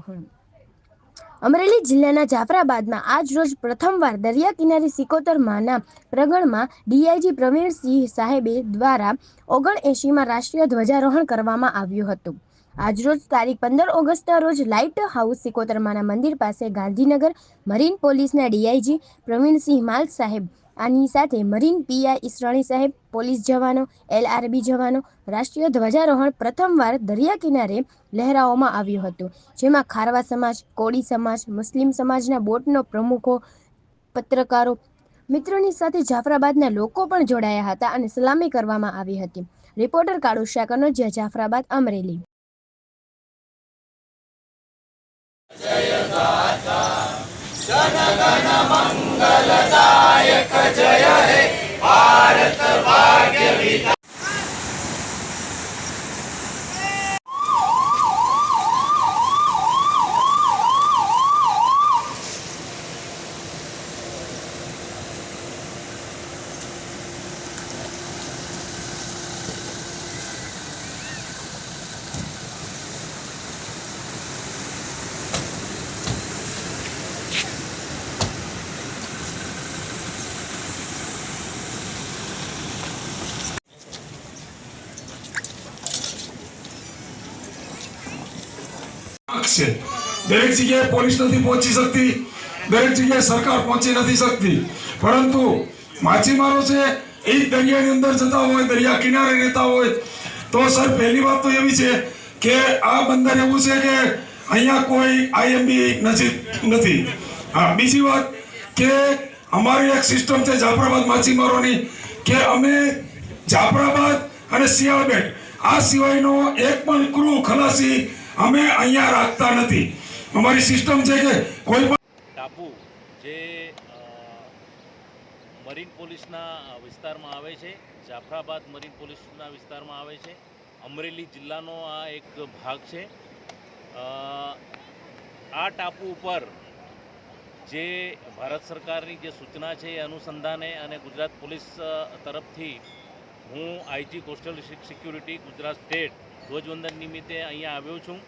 ધ્વજારોહણ અમરેલી જિલ્લાના જાફરાબાદમાં આજ રોજ પ્રથમવાર દરિયા કિનારે સિકોતર માના પ્રગણમાં ડીઆઈજી પ્રવીણસિંહ સાહેબે દ્વારા ઓગણએંશીમાં રાષ્ટ્રીય ધ્વજારોહણ કરવામાં આવ્યું હતું. આજરોજ તારીખ પંદર ઓગસ્ટના રોજ લાઇટ હાઉસ સિકોતરમાના મંદિર પાસે ગાંધીનગર મરીન પોલીસના ડીઆઈજી પ્રવીણસિંહ માલ સાહેબ આની સાથે મરીન પીઆઈ ઈસરાણી સાહેબ પોલીસ જવાનો એલઆરબી જવાનો રાષ્ટ્રીય ધ્વજારોહણ પ્રથમવાર દરિયા કિનારે લહેરાવવામાં આવ્યું હતું જેમાં ખારવા સમાજ કોળી સમાજ મુસ્લિમ સમાજના બોટનો પ્રમુખો પત્રકારો મિત્રોની સાથે જાફરાબાદના લોકો પણ જોડાયા હતા અને સલામી કરવામાં આવી હતી રિપોર્ટર કાળુ શાહ કનોજિયા જાફરાબાદ અમરેલી હક છે. દરેક જગ્યાએ પોલીસ નથી પહોંચી શકતી, દરેક જગ્યાએ સરકાર પહોંચી નથી શકતી. પરંતુ માછીમારો છે, એ દરિયાની અંદર જતા હોય, દરિયા કિનારે રહેતા હોય. તો સર પહેલી વાત તો એવી છે કે આ બંદર એવું છે કે અહીંયા કોઈ આઈએમબી નજીક નથી. હા, બીજી વાત કે અમારી એક સિસ્ટમ છે જાફરાબાદ માછીમારોની કે અમે જાફરાબાદ અને શિયાળબેટ, આ સિવાયનો એક પણ ક્રૂ ખલાસી અમે અહીંયા રાખતા નથી. અમારી સિસ્ટમ છે કે કોઈ પણ ટાપુ જે મરીન પોલીસના વિસ્તારમાં આવે છે, જાફરાબાદ મરીન પોલીસના વિસ્તારમાં આવે છે, અમરેલી જિલ્લાનો આ એક ભાગ છે. આ ટાપુ ઉપર જે ભારત સરકારની જે સૂચના છે એ અનુસંધાને અને ગુજરાત પોલીસ તરફથી હું IG coastal security Gujarat state ધ્વજવંદન નિમિત્તે અહીંયા આવ્યો છું.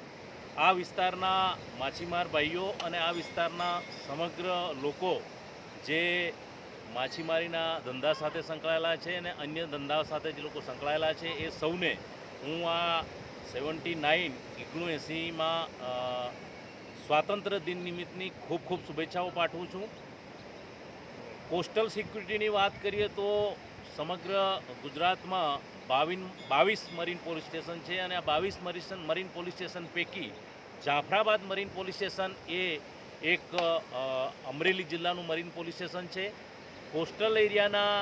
આ વિસ્તારના માછીમાર ભાઈઓ અને આ વિસ્તારના સમગ્ર લોકો જે માછીમારીના ધંધા સાથે સંકળાયેલા છે અને અન્ય ધંધા સાથે જે લોકો સંકળાયેલા છે એ સૌને હું આ સેવન્ટી નાઇન એકનું એંસીમાં સ્વાતંત્ર્ય દિન નિમિત્તની ખૂબ ખૂબ શુભેચ્છાઓ પાઠવું છું. કોસ્ટલ સિક્યુરિટીની વાત કરીએ તો સમગ્ર ગુજરાતમાં બાવીન, બાવીસ મરીન પોલીસ સ્ટેશન છે અને આ બાવીસ મરીન મરીન પોલીસ સ્ટેશન પૈકી જાફરાબાદ મરીન પોલીસ સ્ટેશન એ એક અમરેલી જિલ્લાનું મરીન પોલીસ સ્ટેશન છે. કોસ્ટલ એરિયાના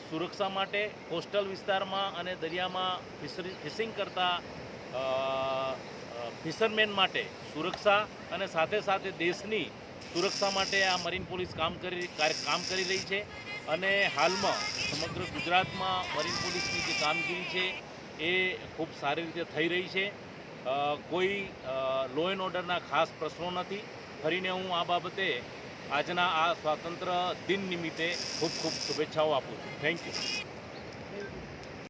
સુરક્ષા માટે કોસ્ટલ વિસ્તારમાં અને દરિયામાં ફિશિંગ કરતા ફિશરમેન માટે સુરક્ષા અને સાથે સાથે દેશની સુરક્ષા માટે આ મરીન પોલીસ કામ કરી કામ કરી રહી છે અને હાલમાં સમગ્ર ગુજરાતમાં મરીન પોલીસની જે કામગીરી છે એ ખૂબ સારી રીતે થઈ રહી છે. કોઈ લો એન્ડ ઓર્ડરના ખાસ પ્રશ્નો નથી. ફરીને હું આ બાબતે આજના આ સ્વાતંત્ર્ય દિન નિમિત્તે ખૂબ ખૂબ શુભેચ્છાઓ આપું છું. Thank you